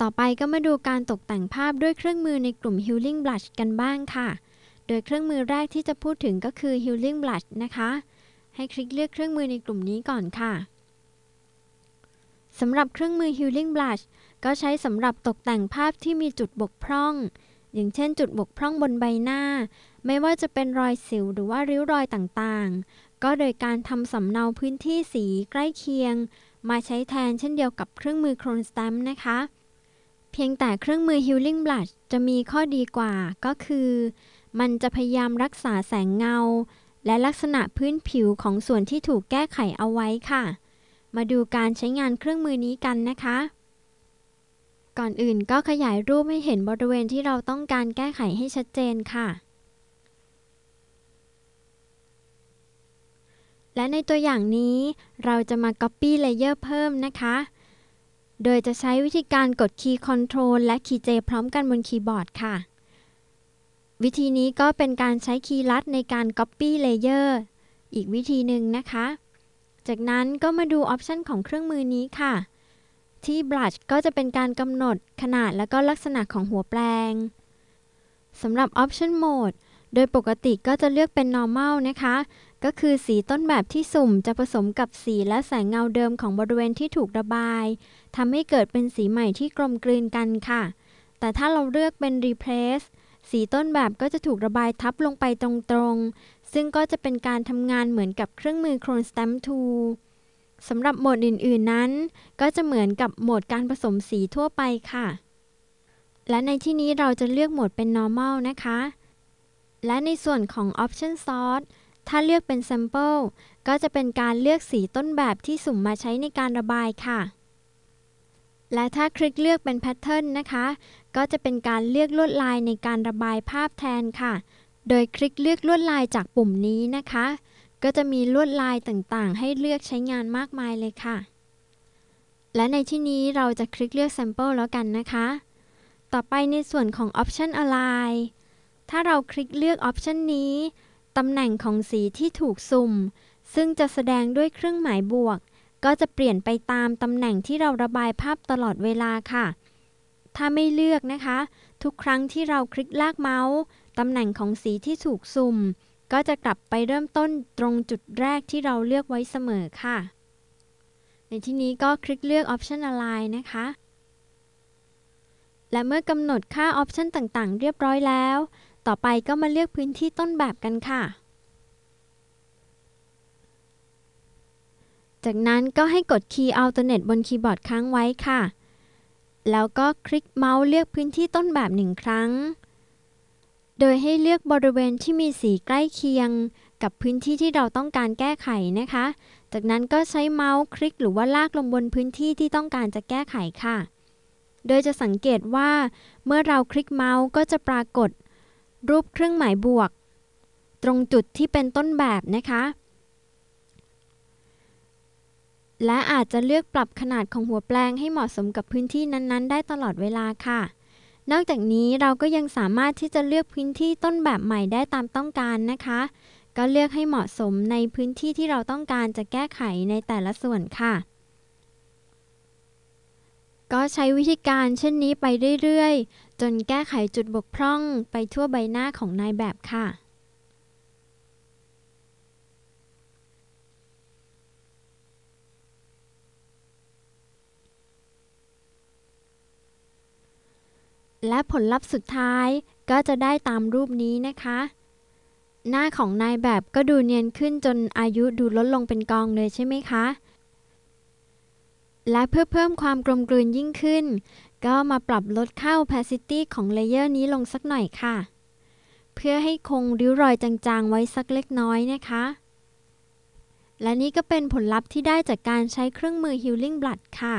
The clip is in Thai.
ต่อไปก็มาดูการตกแต่งภาพด้วยเครื่องมือในกลุ่ม Healing Blush กันบ้างค่ะ โดยเครื่องมือแรกที่จะพูดถึงก็คือ Healing Blush นะคะ ให้คลิกเลือกเครื่องมือในกลุ่มนี้ก่อนค่ะสำหรับเครื่องมือ Healing Blush ก็ใช้สำหรับตกแต่งภาพที่มีจุดบกพร่อง อย่างเช่นจุดบกพร่องบนใบหน้า ไม่ว่าจะเป็นรอยสิวหรือว่าริ้วรอยต่างๆ ก็โดยการทำสำเนาพื้นที่สีใกล้เคียง มาใช้แทนเช่นเดียวกับเครื่องมือ Chrome Stamp นะคะ เพียงแต่เครื่องมือ Healing Blush จะมีข้อดีกว่าก็คือ มันจะพยายามรักษาแสงเงา และลักษณะพื้นผิวของส่วนที่ถูกแก้ไขเอาไว้ค่ะ มาดูการใช้งานเครื่องมือนี้กันนะคะ ก่อนอื่นก็ขยายรูปให้เห็นบริเวณที่เราต้องการแก้ไขให้ชัดเจนค่ะ และในตัวอย่างนี้เราจะมา Copy Layer เพิ่มนะคะ โดยจะใช้วิธีการกดคีย์ Ctrl และคีย์ J พร้อมกันบนคีย์บอร์ดค่ะ วิธีนี้ก็เป็นการใช้คีย์ลัดในการ Copy Layer อีกวิธีหนึ่งนะคะ จากนั้นก็มาดูออปชันของเครื่องมือนี้ค่ะ ที่ Brush ก็จะเป็นการกำหนดขนาดและก็ลักษณะของหัวแปลงสำหรับ Option Mode โดยปกติก็จะเลือกเป็น normal นะคะ ก็คือสีต้นแบบที่สุ่มจะผสมกับสีและแสงเงาเดิมของบริเวณที่ถูกระบายทำให้เกิดเป็นสีใหม่ที่กลมกลืนกันค่ะ แต่ถ้าเราเลือกเป็น replace สีต้นแบบก็จะถูกระบายทับลงไปตรงๆ ซึ่งก็จะเป็นการทำงานเหมือนกับเครื่องมือ Chrome Stamp Tool สำหรับโหมดอื่น ๆ นั้น ก็จะเหมือนกับโหมดการผสมสีทั่วไปค่ะ และในที่นี้เราจะเลือกโหมดเป็น normal นะคะ และในส่วนของ Option Source ถ้าเลือกเป็น Sample ก็จะเป็นการเลือกสีต้นแบบที่สุ่มมาใช้ในการระบายค่ะ และถ้าคลิกเลือกเป็น Pattern นะคะ ก็จะเป็นการเลือกลวดลายในการระบายภาพแทนค่ะ โดยคลิกเลือกลวดลายจากปุ่มนี้นะคะ ก็จะมีลวดลายต่างๆ ให้เลือกใช้งานมากมายเลยค่ะ และในที่นี้เราจะคลิกเลือก Sample แล้วกันนะคะ ต่อไปในส่วนของ Option Align ถ้าเราคลิกเลือกออปชันนี้ ตำแหน่งของสีที่ถูกสุ่ม ซึ่งจะแสดงด้วยเครื่องหมายบวก ก็จะเปลี่ยนไปตามตำแหน่งที่เราระบายภาพตลอดเวลาค่ะ ถ้าไม่เลือกนะคะ ทุกครั้งที่เราคลิกลากเมาส์ ตำแหน่งของสีที่ถูกสุ่ม ก็จะกลับไปเริ่มต้นตรงจุดแรกที่เราเลือกไว้เสมอค่ะ ในที่นี้ก็คลิกเลือก Option Align นะคะและเมื่อกำหนดค่าออปชันต่างๆ เรียบร้อยแล้ว ต่อไปก็มาเลือกพื้นที่ต้นแบบกันค่ะ จากนั้นก็ให้กดคีย์ Alternate บนคีย์บอร์ดค้างไว้ค่ะ แล้วก็คลิกเมาส์เลือกพื้นที่ต้นแบบหนึ่งครั้ง โดยให้เลือกบริเวณที่มีสีใกล้เคียง กับพื้นที่ที่เราต้องการแก้ไขนะคะ จากนั้นก็ใช้เมาส์คลิกหรือว่าลากลงบนพื้นที่ที่ต้องการจะแก้ไขค่ะ โดยจะสังเกตว่า เมื่อเราคลิกเมาส์ก็จะปรากฏ รูปเครื่องหมายบวก ตรงจุดที่เป็นต้นแบบนะคะ และอาจจะเลือกปรับขนาดของหัวแปลงให้เหมาะสมกับพื้นที่นั้นๆ ได้ตลอดเวลาค่ะ นอกจากนี้เราก็ยังสามารถที่จะเลือกพื้นที่ต้นแบบใหม่ได้ตามต้องการนะคะ ก็เลือกให้เหมาะสมในพื้นที่ที่เราต้องการจะแก้ไขในแต่ละส่วนค่ะ ก็ใช้วิธีการเช่นนี้ไปเรื่อยๆ จนแก้ไขจุดบกพร่องไปทั่วใบหน้าของนายแบบค่ะ และผลลัพธ์สุดท้ายก็จะได้ตามรูปนี้นะคะ หน้าของนายแบบก็ดูเนียนขึ้นจนอายุดูลดลงเป็นกองเลยใช่ไหมคะ และเพื่อเพิ่มความกลมกลืนยิ่งขึ้น ก็มาปรับลดค่า opacity ของเลเยอร์นี้ลงสักหน่อยค่ะ เพื่อให้คงริ้วรอยจางๆ ไว้สักเล็กน้อยนะคะ และนี่ก็เป็นผลลัพธ์ที่ได้จากการใช้เครื่องมือ Healing Blood ค่ะ